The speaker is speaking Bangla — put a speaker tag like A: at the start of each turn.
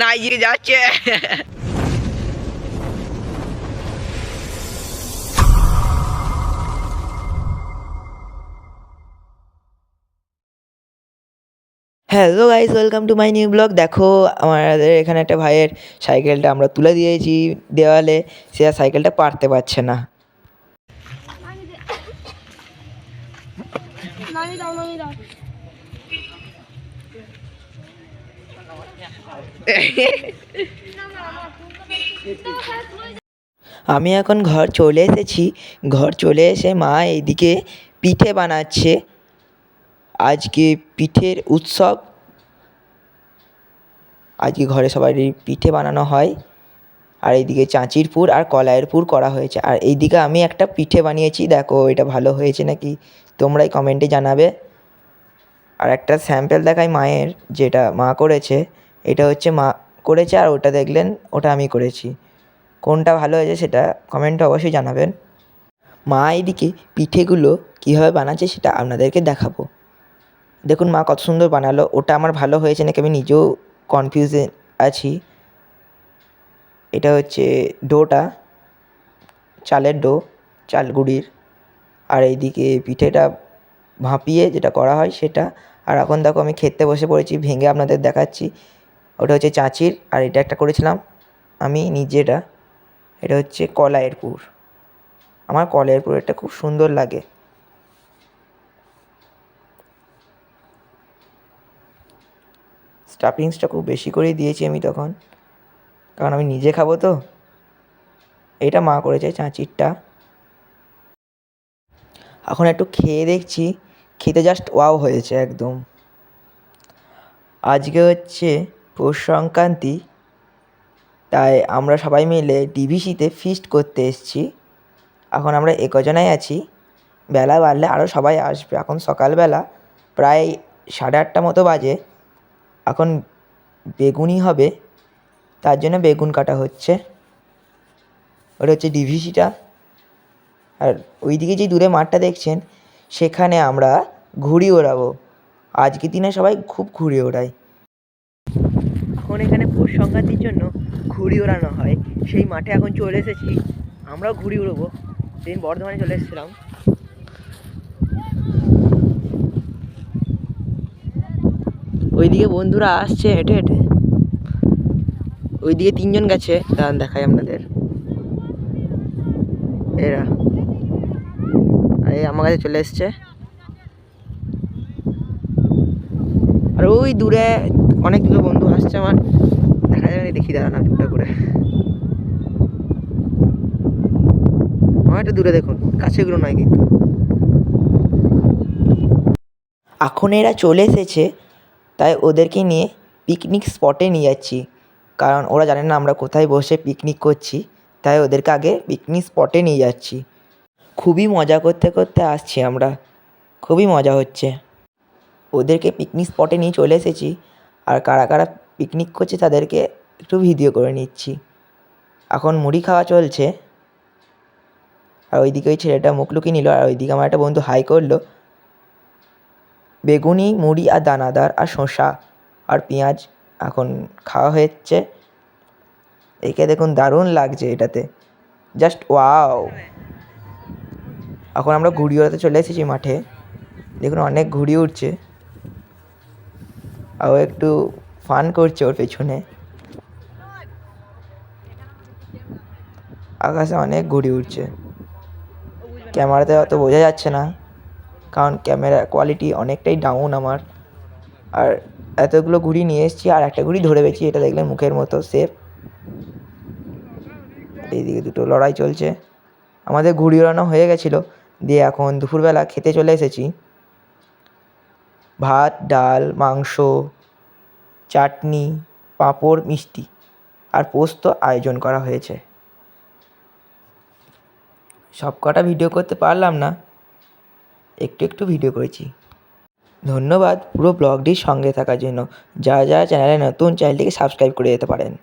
A: না এদিকে যাচ্ছে hello guys welcome to my new blog দেখো আমাদের এখানে একটা ভাইয়ের সাইকেলটা আমরা তুলে দিয়েছি দেওয়ালে। সে আর সাইকেলটা পারতে পারছে না।
B: নামি দাও নামি দাও।
A: আমি এখন ঘর চলে এসেছি। ঘর চলে এসে মা এইদিকে পিঠে বানাচ্ছে। আজকে পিঠের উৎসব। আজকে ঘরে সবারই পিঠে বানানো হয়। আর এইদিকে চাঁচির পুর আর কলাইয়ের পুর করা হয়েছে। আর এইদিকে আমি একটা পিঠে বানিয়েছি। দেখো, এটা ভালো হয়েছে নাকি? তোমরাই কমেন্টে জানাবে। আর একটা স্যাম্পেল দেখাই মায়ের, যেটা মা করেছে। এটা হচ্ছে মা করেছে আর ওটা দেখলেন, ওটা আমি করেছি। কোনটা ভালো হয়েছে সেটা কমেন্টে অবশ্যই জানাবেন। মা এদিকে পিঠেগুলো কীভাবে বানাচ্ছে সেটা আপনাদেরকে দেখাবো। দেখুন মা কত সুন্দর বানালো। ওটা আমার ভালো হয়েছে নাকি আমি নিজেও কনফিউজে আছি। এটা হচ্ছে ডোটা, চালের ডো, চাল গুঁড়ির। আর এইদিকে পিঠেটা ভাপিয়ে যেটা করা হয় সেটা। আর এখন দেখো আমি খেতে বসে পড়েছি, ভেঙে আপনাদের দেখাচ্ছি। ওটা হচ্ছে চাঁচির, আর এটা একটা করেছিলাম আমি নিজেটা এটা হচ্ছে কলাইয়ের পুর। আমার কলাইয়ের পুরেরটা খুব সুন্দর লাগে। স্টাফিংসটা খুব বেশি করেই দিয়েছি আমি তখন। কারণ আমি নিজে খাব তো। এটা মা করেছে চাঁচিরটা। এখন একটু খেয়ে দেখছি। খেতে জাস্ট ওয়াও হয়েছে একদম। আজকে হচ্ছে পৌষ সংক্রান্তি, তাই আমরা সবাই মিলে ডিভিসিতে ফিস্ট করতে এসেছি। এখন আমরা একজনাই আছি। বেলা বাড়লে আরও সবাই আসবে। এখন সকালবেলা প্রায় সাড়ে আটটা মতো বাজে। এখন বেগুনি হবে, তার জন্য বেগুন কাটা হচ্ছে। ওটা হচ্ছে ডিভিসিটা আর ওইদিকে যে দূরে মাঠটা দেখছেন, সেখানে আমরা ঘুড়ি ওড়াবো। আজকের দিনে সবাই খুব ঘুড়ি ওড়ায়। এখন এখানে পৌষ সংক্রান্তির জন্য ঘুড়ি ওড়ানো হয়। সেই মাঠে এখন চলে এসেছি। আমরাও ঘুড়ি উড়বো সেদিন বর্ধমানে চলে এসেছিলাম। ওইদিকে বন্ধুরা আসছে হেঁটে হেঁটে। ওইদিকে তিনজন গেছে। দাঁড়ান দেখাই আপনাদের। এরা। এই আমার কাছে চলে এসছে। আর ওই দূরে অনেক দুটো বন্ধু আসছে আমার। দেখা যাবে না, দেখি দাঁড়ান একটা করে। অনেকটা দূরে দেখুন কাছেগুলো নয় কিন্তু। এখন এরা চলে এসেছে তাই ওদেরকে নিয়ে পিকনিক স্পটে নিয়ে যাচ্ছি। কারণ ওরা জানে না আমরা কোথায় বসে পিকনিক করছি তাই ওদেরকে আগে পিকনিক স্পটে নিয়ে যাচ্ছি। খুবই মজা করতে করতে আসছি আমরা। খুবই মজা হচ্ছে। ওদেরকে পিকনিক স্পটে নিয়ে চলে এসেছি। আর কারা কারা পিকনিক করছে তাদেরকে একটু ভিডিও করে নিচ্ছি। এখন মুড়ি খাওয়া চলছে। আর ওইদিকে ওই ছেলেটা মুখ লুকিয়ে নিল আর ওইদিকে আমার একটা বন্ধু হাই করল। বেগুনি, মুড়ি আর দানাদার আর শসা আর পেঁয়াজ এখন খাওয়া হচ্ছে একে দেখুন দারুণ লাগছে এটাতে। জাস্ট ওয়াও এখন আমরা ঘুড়ি ওড়াতে চলে এসেছি মাঠে। দেখুন অনেক ঘুড়ি উঠছে ও একটু ফান করছে ওর পেছনে। আকাশে অনেক ঘুড়ি উঠছে ক্যামেরাতে অত বোঝা যাচ্ছে না, কারণ ক্যামেরা কোয়ালিটি অনেকটাই ডাউন আমার। আর এতগুলো ঘুড়ি নিয়ে এসেছি, আর একটা ঘুড়ি ধরে পেয়েছি এটা দেখলেন মুখের মতো সেফ এইদিকে দুটো লড়াই চলছে। আমাদের ঘুড়ি ওড়ানো হয়ে গেছিল, দিয়ে এখন দুপুরবেলা খেতে চলে এসেছি। ভাত, ডাল, মাংস, চাটনি, পাঁপড়, মিষ্টি আর পোস্ত আয়োজন করা হয়েছে। সব কটা ভিডিও করতে পারলাম না। একটু একটু ভিডিও করেছি। ধন্যবাদ পুরো ব্লগটির সঙ্গে থাকার জন্য। যা যা চ্যানেলে নতুন, চ্যানেলটিকে সাবস্ক্রাইব করে যেতে পারেন।